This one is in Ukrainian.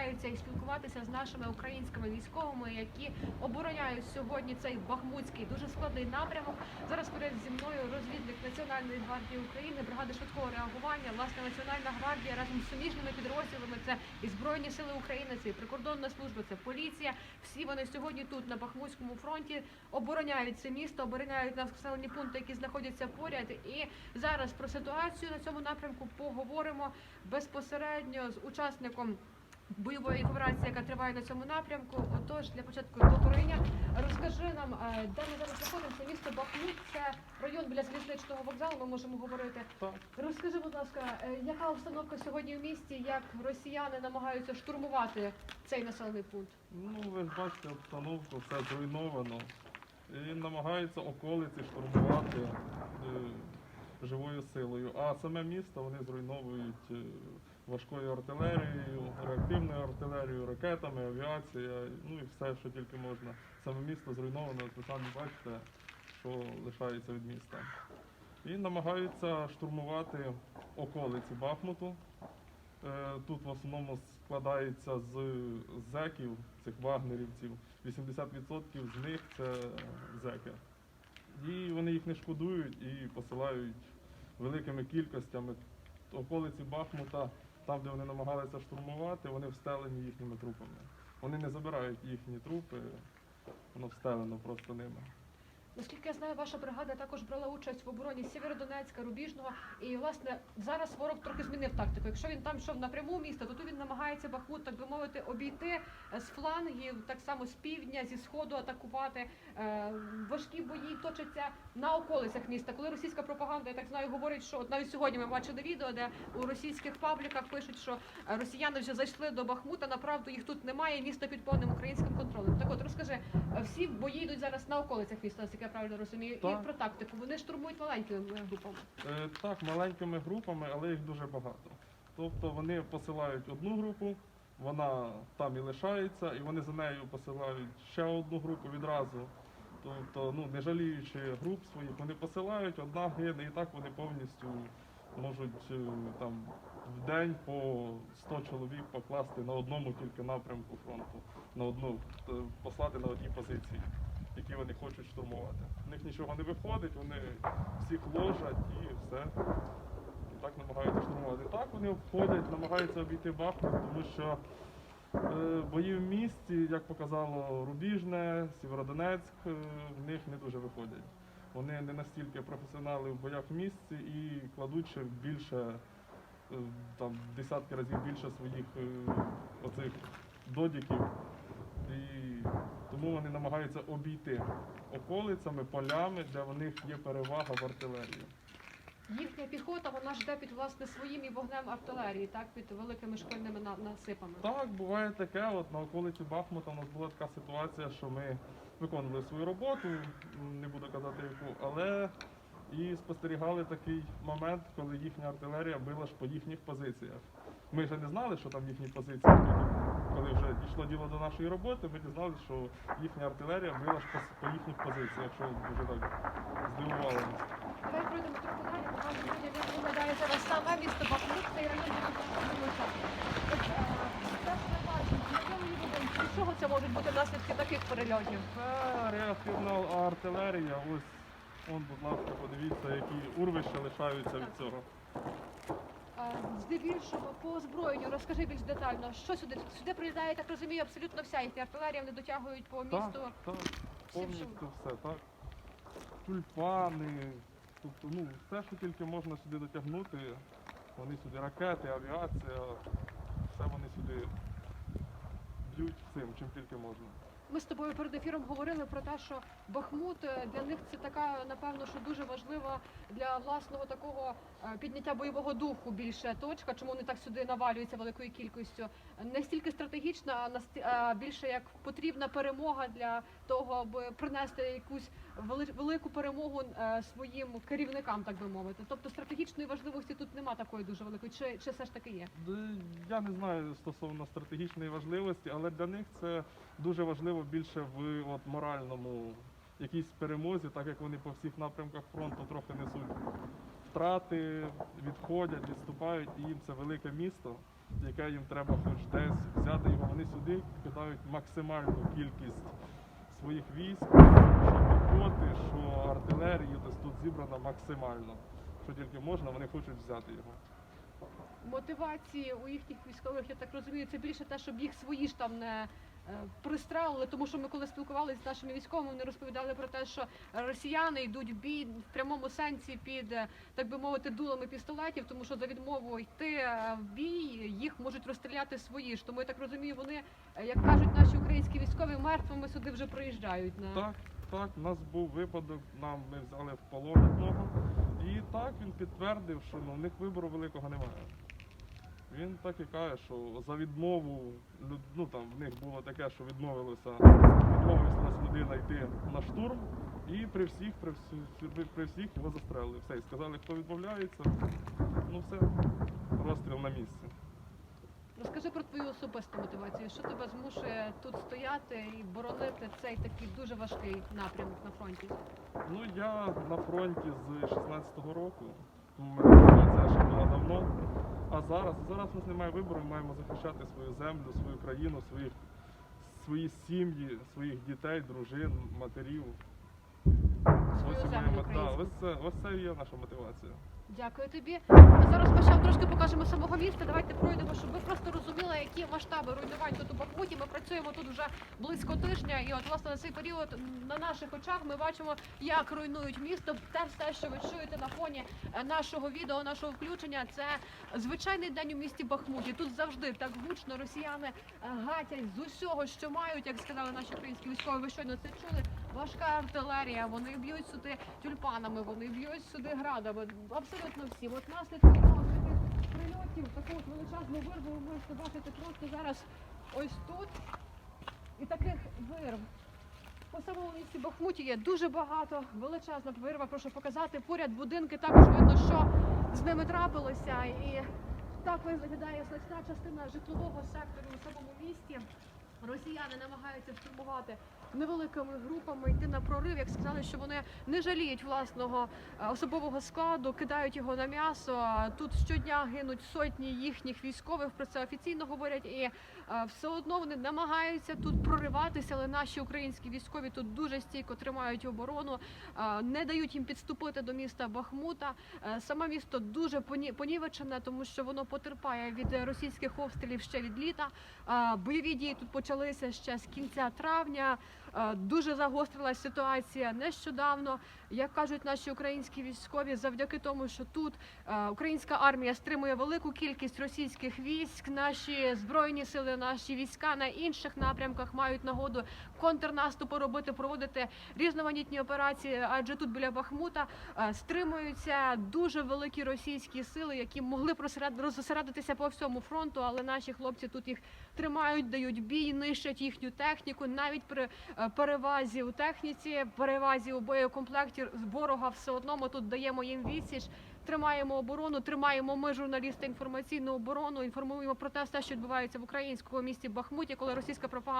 намагаються і спілкуватися з нашими українськими військовими, які обороняють сьогодні цей бахмутський дуже складний напрямок. Зараз поряд зі мною розвідник Національної гвардії України, бригади швидкого реагування, власне Національна гвардія разом з суміжними підрозділами. Це і збройні сили України, це і прикордонна служба, це поліція. Всі вони сьогодні тут на Бахмутському фронті обороняють це місто, обороняють населені пункти, які знаходяться поряд. І зараз про ситуацію на цьому напрямку поговоримо безпосередньо з учасником. Бойової операції, яка триває на цьому напрямку. Отож, для початку Добриня, розкажи нам, е, де ми зараз знаходимося. Місто Бахмут, це район біля залізничного вокзалу. Ми можемо говорити. Так. Розкажи, будь ласка, е, яка обстановка сьогодні в місті? Як росіяни намагаються штурмувати цей населений пункт? Ну, ви ж бачите обстановку, все зруйновано. І намагаються околиці штурмувати е, живою силою. А саме місто вони зруйновують важкою артилерією, реактивною артилерією, ракетами, авіація, ну і все, що тільки можна. Саме місто зруйновано, от ви самі бачите, що лишається від міста. І намагаються штурмувати околиці Бахмуту. Е, Тут в основному складається з зеків, цих вагнерівців. 80% з них це зеки. І вони їх не шкодують і посилають великими кількостями. Околиці Бахмута, там, де вони намагалися штурмувати, вони встелені їхніми трупами. Вони не забирають їхні трупи, воно встелено просто ними. Наскільки я знаю, ваша бригада також брала участь в обороні Сєвєродонецька, Рубіжного. І власне зараз ворог трохи змінив тактику. Якщо він там йшов напряму міста, то тут він намагається Бахмут, так би мовити, обійти е, з флангів, так само з півдня, зі сходу атакувати. Е, Важкі бої точаться на околицях міста. Коли російська пропаганда, я так знаю, говорить, що от навіть сьогодні ми бачили відео, де у російських пабліках пишуть, що е, росіяни вже зайшли до Бахмута. Направду їх тут немає. Місто під повним українським контролем. Так от розкажи, всі бої йдуть зараз на околицях міста, наскільки я правильно розумію, Так. і про тактику. Вони штурмують маленькими е, групами. Е, Так, маленькими групами, але їх дуже багато. Тобто вони посилають одну групу, вона там і лишається, і вони за нею посилають ще одну групу відразу. Тобто, ну, не жаліючи груп своїх, вони посилають, одна гине, і так вони повністю можуть е, там в день по 100 чоловік покласти на одному тільки напрямку фронту, на одну е, послати на одній позиції, які вони хочуть штурмувати. У них нічого не виходить, вони всіх ложать і все. І так намагаються штурмувати. Так вони обходять, намагаються обійти Бахмут, тому що е, бої в місті, як показало Рубіжне, Сєвєродонецьк, е, в них не дуже виходять. Вони не настільки професіонали в боях в місті і кладуть ще більше, е, там, десятки разів більше своїх е, оцих додіків. І тому вони намагаються обійти околицями, полями, де в них є перевага в артилерії. Їхня піхота вона жде під власне своїм і вогнем артилерії, так під великими школьними насипами. Так, буває таке. От на околиці Бахмута у нас була така ситуація, що ми виконували свою роботу, не буду казати яку, але і спостерігали такий момент, коли їхня артилерія била ж по їхніх позиціях. Ми вже не знали, що там їхні позиції. Коли вже дійшло діло до нашої роботи, ми дізналися, що їхня артилерія била ж по, їхніх позиціях, що дуже так здивувало нас. Давай пройдемо трохи далі, покажемо людям, як виглядає зараз саме місто Бахмут, е, що ми бачимо, знайомі чого це можуть бути наслідки таких перельотів? Реактивна артилерія. Ось, он, будь ласка, подивіться, які урвища лишаються від цього. Здебільшого по озброєнню розкажи більш детально, що сюди сюди приїздає, я так розумію, абсолютно вся їхня артилерія, вони дотягують по Так, місту. так, повністю все, так. Тюльпани, тобто, ну, все, що тільки можна сюди дотягнути, вони сюди ракети, авіація, все вони сюди б'ють всім, чим тільки можна. Ми з тобою перед ефіром говорили про те, що Бахмут е, для них це така, напевно, що дуже важлива для власного такого е, підняття бойового духу більше точка, чому вони так сюди навалюються великою кількістю. Не стільки стратегічна, а більше як потрібна перемога для того, аби принести якусь велику перемогу е, своїм керівникам, так би мовити. Тобто стратегічної важливості тут нема такої дуже великої, чи, чи все ж таки є? Я не знаю стосовно стратегічної важливості, але для них це дуже важливо більше в от, моральному якійсь перемозі, так як вони по всіх напрямках фронту трохи несуть втрати, відходять, відступають, і їм це велике місто. яке їм треба хоч десь взяти його. Вони сюди кидають максимальну кількість своїх військ, що піхоти, що артилерії, тобто тут зібрано максимально. Що тільки можна, вони хочуть взяти його. Мотивації у їхніх військових, я так розумію, це більше те, щоб їх свої ж там не пристрелили, тому що ми коли спілкувалися з нашими військовими, вони розповідали про те, що росіяни йдуть в бій в прямому сенсі під, е, так би мовити, дулами пістолетів, тому що за відмову йти е, в бій їх можуть розстріляти свої ж. Тому я так розумію, вони, е, як кажуть наші українські військові, мертвими сюди вже приїжджають на Так, так, у нас був випадок, нам ми взяли в полон одного. І так він підтвердив, що ну, в них вибору великого немає. Він так і каже, що за відмову, ну там в них було таке, що відмовилося, відмовилася людина йти на штурм, і при всіх, при всіх, при, при всіх його застрелили. Все, і сказали, хто відмовляється, ну все, розстріл на місці. Розкажи про твою особисту мотивацію. Що тебе змушує тут стояти і боронити цей такий дуже важкий напрямок на фронті? Ну я на фронті з 16-го року. Мотивація ще було давно. А зараз, зараз у нас немає вибору, ми маємо захищати свою землю, свою країну, своїх, свої сім'ї, своїх дітей, дружин, матерів. Ось це, ось це і є наша мотивація. Дякую тобі. А зараз ми ще трошки покажемо самого міста. Давайте пройдемо, щоб ви просто розуміли, які масштаби руйнувань тут у Бахмуті. Ми працюємо тут вже близько тижня, і от власне на цей період на наших очах ми бачимо, як руйнують місто. Те все, що ви чуєте на фоні е, нашого відео, нашого включення, це звичайний день у місті Бахмуті. Тут завжди так гучно росіяни е, гатять з усього, що мають, як сказали наші українські військові. Ви щойно це чули. Важка артилерія, вони б'ють сюди тюльпанами, вони б'ють сюди градами. Абсолютно всі. От наслідки таких прильотів, таку от величезну вирву ви можете бачити просто зараз ось тут. І таких вирв. По самому місті Бахмуті є дуже багато, величезна вирва, прошу показати. Поряд будинки також видно, що з ними трапилося. І так виглядає значна частина житлового сектору у самому місті. Росіяни намагаються штурмувати невеликими групами, йти на прорив. Як сказали, що вони не жаліють власного е, особового складу, кидають його на м'ясо. Тут щодня гинуть сотні їхніх військових. Про це офіційно говорять, і е, все одно вони намагаються тут прориватися. Але наші українські військові тут дуже стійко тримають оборону, е, не дають їм підступити до міста Бахмута. Саме місто дуже поні- понівечене, тому що воно потерпає від російських обстрілів ще від літа. Бойові дії тут почалися ще з кінця травня. Е, Дуже загострилася ситуація нещодавно. Як кажуть наші українські військові, завдяки тому, що тут е, українська армія стримує велику кількість російських військ. Наші збройні сили, наші війська на інших напрямках мають нагоду контрнаступу робити, проводити різноманітні операції. Адже тут біля Бахмута е, стримуються дуже великі російські сили, які могли розосередитися по всьому фронту, але наші хлопці тут їх тримають, дають бій, нищать їхню техніку, навіть при перевазі у техніці, перевазі у боєкомплекті ворога все одно ми тут даємо їм відсіч. Тримаємо оборону, тримаємо ми журналісти інформаційну оборону, інформуємо про те все, що відбувається в українському місті Бахмуті, коли російська пропаганда.